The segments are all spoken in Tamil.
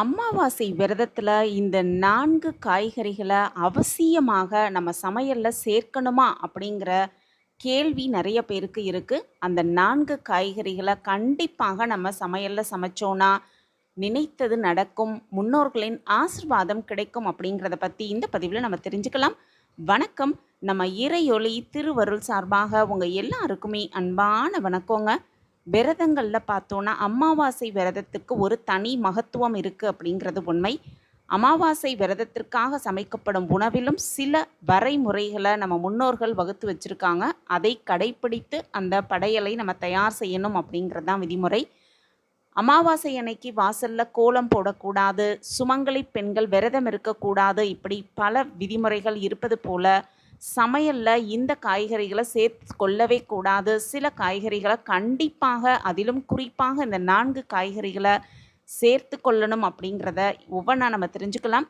அமாவாசை விரதத்தில் இந்த நான்கு காய்கறிகளை அவசியமாக நம்ம சமையலில் சேர்க்கணுமா? அப்படிங்கிற கேள்வி நிறைய பேருக்கு இருக்குது அந்த நான்கு காய்கறிகளை கண்டிப்பாக நம்ம சமையலில் சமைச்சோன்னா நினைத்தது நடக்கும், முன்னோர்களின் ஆசிர்வாதம் கிடைக்கும் அப்படிங்கிறத பற்றி இந்த பதிவில் நம்ம தெரிஞ்சுக்கலாம். வணக்கம். நம்ம இறையொளி திருவருள் சார்பாக உங்கள் எல்லாருக்குமே அன்பான வணக்கங்க. விரதங்களில் பார்த்தோன்னா அமாவாசை விரதத்துக்கு ஒரு தனி மகத்துவம் இருக்குது அப்படிங்கிறது உண்மை. அமாவாசை விரதத்திற்காக சமைக்கப்படும் உணவிலும் சில வரைமுறைகளை நம்ம முன்னோர்கள் வகுத்து வச்சிருக்காங்க. அதை கடைப்பிடித்து அந்த படையலை நம்ம தயார் செய்யணும் அப்படிங்கிறது தான் விதிமுறை. அமாவாசை அன்னைக்கு வாசலில் கோலம் போடக்கூடாது, சுமங்கலி பெண்கள் விரதம் இருக்கக்கூடாது, இப்படி பல விதிமுறைகள் இருப்பது போல, சமையலில் இந்த காய்கறிகளை சேர்த்து கொள்ளவே கூடாது. சில காய்கறிகளை கண்டிப்பாக அதிலும் குறிப்பாக இந்த நான்கு காய்கறிகளை சேர்த்து கொள்ளணும் அப்படிங்கிறத ஒவ்வொன்றா நம்ம தெரிஞ்சுக்கலாம்.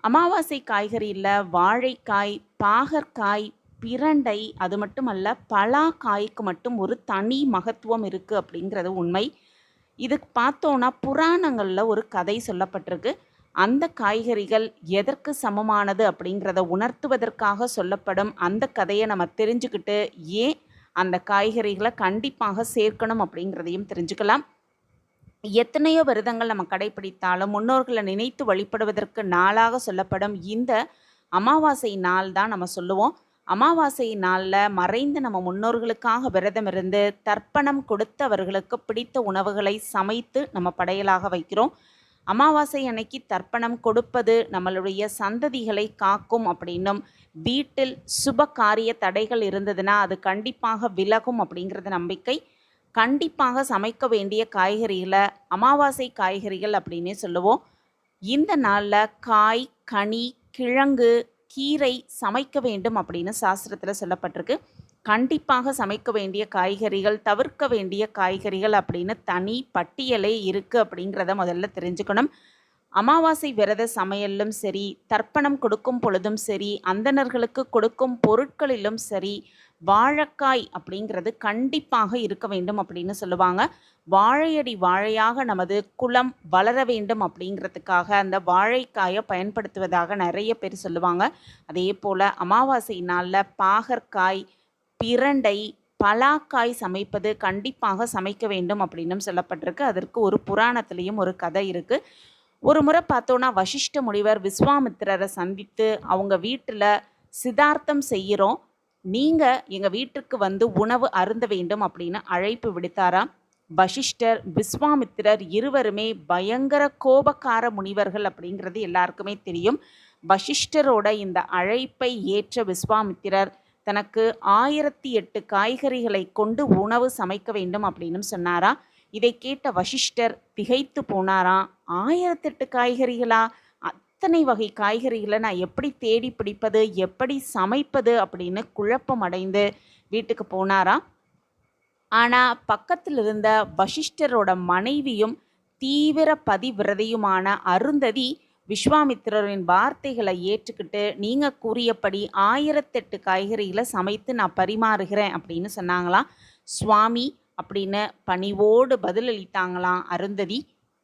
அமாவாசை காய்கறியில் வாழைக்காய், பாகற்காய், பிரண்டை அது மட்டுமல்ல பலாக்காய்க்கு மட்டும் ஒரு தனி மகத்துவம் இருக்குது அப்படிங்கிறது உண்மை. இதுக்கு பார்த்தோன்னா புராணங்களில் ஒரு கதை சொல்லப்பட்டிருக்கு. அந்த காய்கறிகள் எதற்கு சமமானது அப்படிங்கிறத உணர்த்துவதற்காக சொல்லப்படும் அந்த கதையை நம்ம தெரிஞ்சுக்கிட்டு, ஏன் அந்த காய்கறிகளை கண்டிப்பாக சேர்க்கணும் அப்படிங்கிறதையும் தெரிஞ்சுக்கலாம். எத்தனையோ விரதங்கள் நம்ம கடைப்பிடித்தாலும், முன்னோர்களை நினைத்து வழிபடுவதற்கு நாளாக சொல்லப்படும் இந்த அமாவாசை நாள் தான் நம்ம சொல்லுவோம். அமாவாசை நாளில் மறைந்து நம்ம முன்னோர்களுக்காக விரதம் இருந்து, தர்ப்பணம் கொடுத்தவர்களுக்கு பிடித்த உணவுகளை சமைத்து நம்ம படையலாக வைக்கிறோம். அமாவாசை அன்னைக்கு தர்ப்பணம் கொடுப்பது நம்மளுடைய சந்ததிகளை காக்கும் அப்படின்னும், வீட்டில் சுப காரிய தடைகள் இருந்ததுன்னா, அது கண்டிப்பாக விலகும் அப்படிங்கிறது நம்பிக்கை. கண்டிப்பாக சமைக்க வேண்டிய காய்கறிகளை அமாவாசை காய்கறிகள் அப்படின்னே சொல்லுவோம். இந்த நாளில் காய், கனி, கிழங்கு, கீரை சமைக்க வேண்டும் அப்படின்னு சாஸ்திரத்தில் சொல்லப்பட்டிருக்கு. கண்டிப்பாக சமைக்க வேண்டிய காய்கறிகள், தவிர்க்க வேண்டிய காய்கறிகள் அப்படின்னு தனி பட்டியலே இருக்குது அப்படிங்கிறத முதல்ல தெரிஞ்சுக்கணும். அமாவாசை விரத சமையல்லும் சரி, தர்ப்பணம் கொடுக்கும் பொழுதும் சரி, அந்தணர்களுக்கு கொடுக்கும் பொருட்களிலும் சரி, வாழைக்காய் அப்படிங்கிறது கண்டிப்பாக இருக்க வேண்டும் அப்படின்னு சொல்லுவாங்க. வாழையடி வாழையாக நமது குளம் வளர வேண்டும் அப்படிங்கிறதுக்காக அந்த வாழைக்காயை பயன்படுத்துவதாக நிறைய பேர் சொல்லுவாங்க. அதே போல் அமாவாசை நாளில் பாகற்காய், பிரண்டை, பலாக்காய் சமைப்பது கண்டிப்பாக சமைக்க வேண்டும் அப்படின்னும் சொல்லப்பட்டிருக்கு. அதற்கு ஒரு புராணத்துலேயும் ஒரு கதை இருக்குது ஒரு முறை பார்த்தோன்னா வசிஷ்ட முனிவர் விஸ்வாமித்திரரை சந்தித்து, அவங்க வீட்டில் சிதார்த்தம் செய்கிறோம். நீங்கள் எங்கள் வீட்டுக்கு வந்து உணவு அருந்த வேண்டும் அப்படின்னு அழைப்பு விடுத்தாராம். வசிஷ்டர், விஸ்வாமித்திரர் இருவருமே பயங்கர கோபக்கார முனிவர்கள் அப்படிங்கிறது எல்லாருக்குமே தெரியும். வசிஷ்டரோட இந்த அழைப்பை ஏற்ற விஸ்வாமித்திரர், தனக்கு ஆயிரத்தி எட்டு காய்கறிகளை கொண்டு உணவு சமைக்க வேண்டும் அப்படின்னும் சொன்னாராம். இதை கேட்ட வசிஷ்டர் திகைத்து போனாராம். 1008 காய்கறிகளா? அத்தனை வகை காய்கறிகளை நான் எப்படி தேடி பிடிப்பது? எப்படி சமைப்பது? அப்படின்னு குழப்பம் அடைந்து வீட்டுக்கு போனாராம். ஆனால் பக்கத்தில் இருந்த வசிஷ்டரோட மனைவியும், தீவிர பதிவிரதையுமான அருந்ததி, விஸ்வாமித்திரரின் வார்த்தைகளை ஏற்றுக்கிட்டு, நீங்கள் கூறியபடி ஆயிரத்தெட்டு காய்கறிகளை சமைத்து நான் பரிமாறுகிறேன் அப்படின்னு சொன்னாங்களாம். சுவாமி அப்படின்னு பணிவோடு பதிலளித்தாங்களாம் அருந்ததி.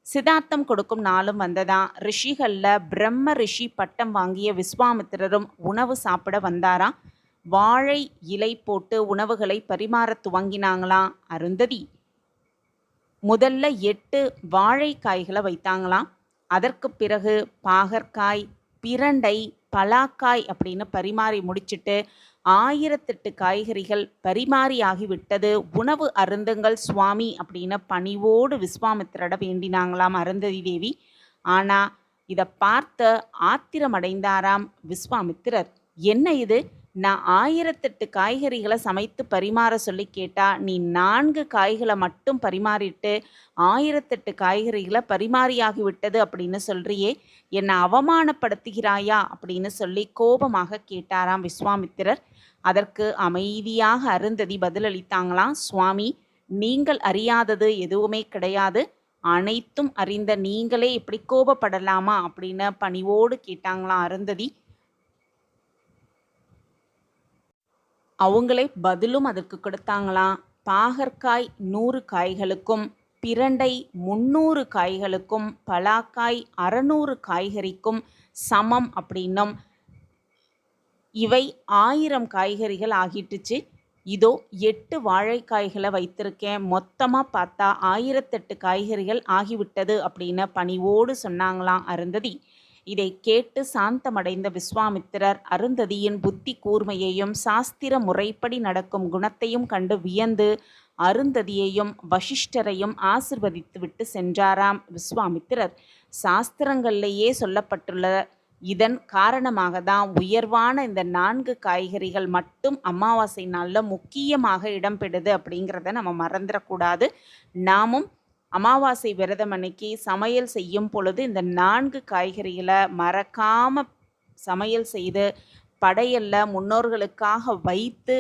சிதார்த்தம் கொடுக்கும் நாளும் வந்ததாம். ரிஷிகளில் பிரம்ம ரிஷி பட்டம் வாங்கிய விஸ்வாமித்திரரும் உணவு சாப்பிட வந்தாராம். வாழை இலை போட்டு உணவுகளை பரிமாற துவங்கினாங்களாம் அருந்ததி. முதல்ல எட்டு வாழைக்காய்களை வைத்தாங்களாம். அதற்கு பிறகு பாகற்காய், பிரண்டை, பலாக்காய் அப்படின்னு பரிமாறி முடிச்சிட்டு, 1008 காய்கறிகள் பரிமாறி ஆகிவிட்டது உணவு அருந்துங்கள் சுவாமி அப்படின்னு பணிவோடு விஸ்வாமித்திரரிடம் வேண்டினாங்களாம் அருந்ததி தேவி. ஆனால் இதை பார்த்த ஆத்திரமடைந்தாராம் விஸ்வாமித்திரர். என்ன இது? நான் ஆயிரத்தெட்டு காய்கறிகளை சமைத்து பரிமாற சொல்லி கேட்டால் நீ நான்கு காய்களை மட்டும் பரிமாறிட்டு, ஆயிரத்தெட்டு காய்கறிகளை பரிமாறியாகி விட்டது அப்படின்னு சொல்றியே, என்னை அவமானப்படுத்துகிறாயா? அப்படின்னு சொல்லி கோபமாக கேட்டாராம் விஸ்வாமித்திரர். அதற்கு அமைதியாக அருந்ததி பதிலளித்தாங்களாம். சுவாமி, நீங்கள் அறியாதது எதுவுமே கிடையாது. அனைத்தும் அறிந்த நீங்களே இப்படி கோபப்படலாமா? அப்படின்னு பணிவோடு கேட்டாங்களாம் அருந்ததி. அவங்களே பதிலும் அதற்கு கொடுத்தாங்களாம். பாகற்காய் நூறு காய்களுக்கும், பிரண்டை முந்நூறு காய்களுக்கும் பலாக்காய் அறநூறு காய்கறிக்கும் சமம் அப்படின்னும். இவை ஆயிரம் காய்கறிகள் ஆகிட்டுச்சு. இதோ எட்டு வாழைக்காய்களை வைத்திருக்கேன். மொத்தமாக பார்த்தா ஆயிரத்தெட்டு காய்கறிகள் ஆகிவிட்டது அப்படின்னு பணிவோடு சொன்னாங்களாம் அருந்ததி. இதை கேட்டு சாந்தமடைந்த விஸ்வாமித்திரர் அருந்ததியின் புத்தி கூர்மையையும் சாஸ்திர முறைப்படி நடக்கும் குணத்தையும் கண்டு வியந்து அருந்ததியையும் வசிஷ்டரையும் ஆசிர்வதித்து விட்டு சென்றாராம் விஸ்வாமித்திரர். சாஸ்திரங்கள்லேயே சொல்லப்பட்டுள்ள இதன் காரணமாக தான் உயர்வான இந்த நான்கு காய்கறிகள் மட்டும் அமாவாசை நாளில் முக்கியமாக இடம்பெறுது அப்படிங்கிறத நம்ம மறந்துடக்கூடாது நாமும் அமாவாசை விரதம் அன்னைக்கு சமையல் செய்யும் பொழுது இந்த நான்கு காய்கறிகளை மறக்காமல் சமையல் செய்து படையல்ல முன்னோர்களுக்காக வைத்து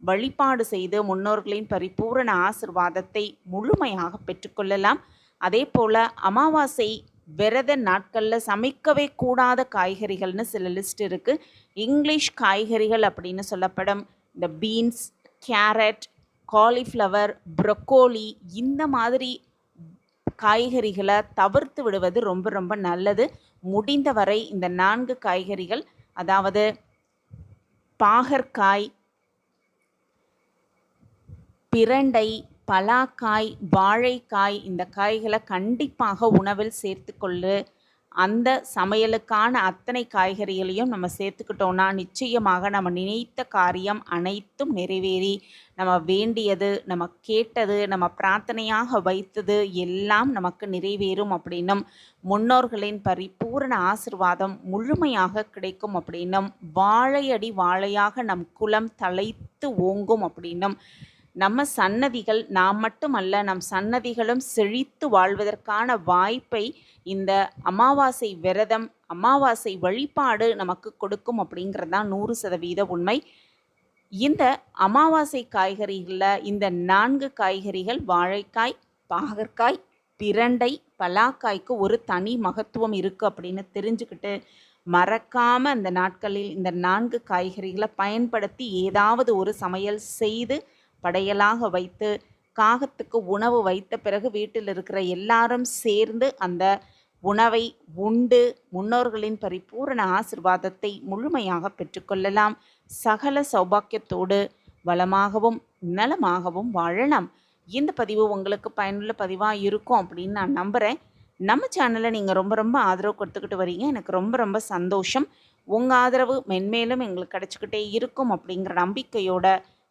வழிபாடு செய்து முன்னோர்களின் பரிபூரண ஆசிர்வாதத்தை முழுமையாக பெற்றுக்கொள்ளலாம் அதே போல் அமாவாசை விரத நாட்களில் சமைக்கவே கூடாத காய்கறிகள்னு சில லிஸ்ட் இருக்குது இங்கிலீஷ் காய்கறிகள் அப்படின்னு சொல்லப்படும். இந்த பீன்ஸ் கேரட் காலிஃப்ளவர் ப்ரொக்கோலி இந்த மாதிரி காய்கறிகளை தவிர்த்து விடுவது ரொம்ப ரொம்ப நல்லது. முடிந்தவரை இந்த நான்கு காய்கறிகள் அதாவது பாகற்காய் பிரண்டை பலாக்காய் வாழைக்காய் இந்த காய்களை கண்டிப்பாக உணவில் சேர்த்துக்கொள்ளு. அந்த சமையலுக்கான அத்தனை காய்கறிகளையும் நம்ம சேர்த்துக்கிட்டோன்னா நிச்சயமாக நம்ம நினைத்த காரியம் அனைத்தும் நிறைவேறி நம்ம வேண்டியது நம்ம கேட்டது நம்ம பிரார்த்தனையாக வைத்தது எல்லாம் நமக்கு நிறைவேறும் அப்படின்னும் முன்னோர்களின் பரிபூரண ஆசிர்வாதம் முழுமையாக கிடைக்கும் அப்படின்னும் வாழையடி வாழையாக நம் குலம் தலைத்து ஓங்கும் அப்படின்னும் நம்ம சன்னதிகள் நாம் மட்டுமல்ல நம் சன்னதிகளும் செழித்து வாழ்வதற்கான வாய்ப்பை இந்த அமாவாசை விரதம் அமாவாசை வழிபாடு நமக்கு கொடுக்கும் அப்படிங்கிறது தான் நூறு சதவீத உண்மை. இந்த அமாவாசை காய்கறிகளில் இந்த நான்கு காய்கறிகள் வாழைக்காய் பாகற்காய் பிரண்டை பலாக்காய்க்கு ஒரு தனி மகத்துவம் இருக்குது அப்படின்னு தெரிஞ்சுக்கிட்டு மறக்காமல் அந்த நாட்களில் இந்த நான்கு காய்கறிகளை பயன்படுத்தி ஏதாவது ஒரு சமையல் செய்து படையலாக வைத்து காகத்துக்கு உணவு வைத்த பிறகு வீட்டில் இருக்கிற எல்லாரும் சேர்ந்து அந்த உணவை உண்டு முன்னோர்களின் பரிபூரண ஆசிர்வாதத்தை முழுமையாக பெற்றுக்கொள்ளலாம் சகல சௌபாக்கியத்தோடு வளமாகவும் நலமாகவும் வாழலாம். இந்த பதிவு உங்களுக்கு பயனுள்ள பதிவாக இருக்கும் அப்படின்னு நான் நம்புகிறேன் நம்ம சேனலை நீங்கள் ரொம்ப ரொம்ப ஆதரவு கொடுத்துக்கிட்டு வரீங்க. எனக்கு ரொம்ப ரொம்ப சந்தோஷம். உங்கள் ஆதரவு மென்மேலும் எங்களுக்கு கிடச்சிக்கிட்டே இருக்கும் அப்படிங்கிற நம்பிக்கையோட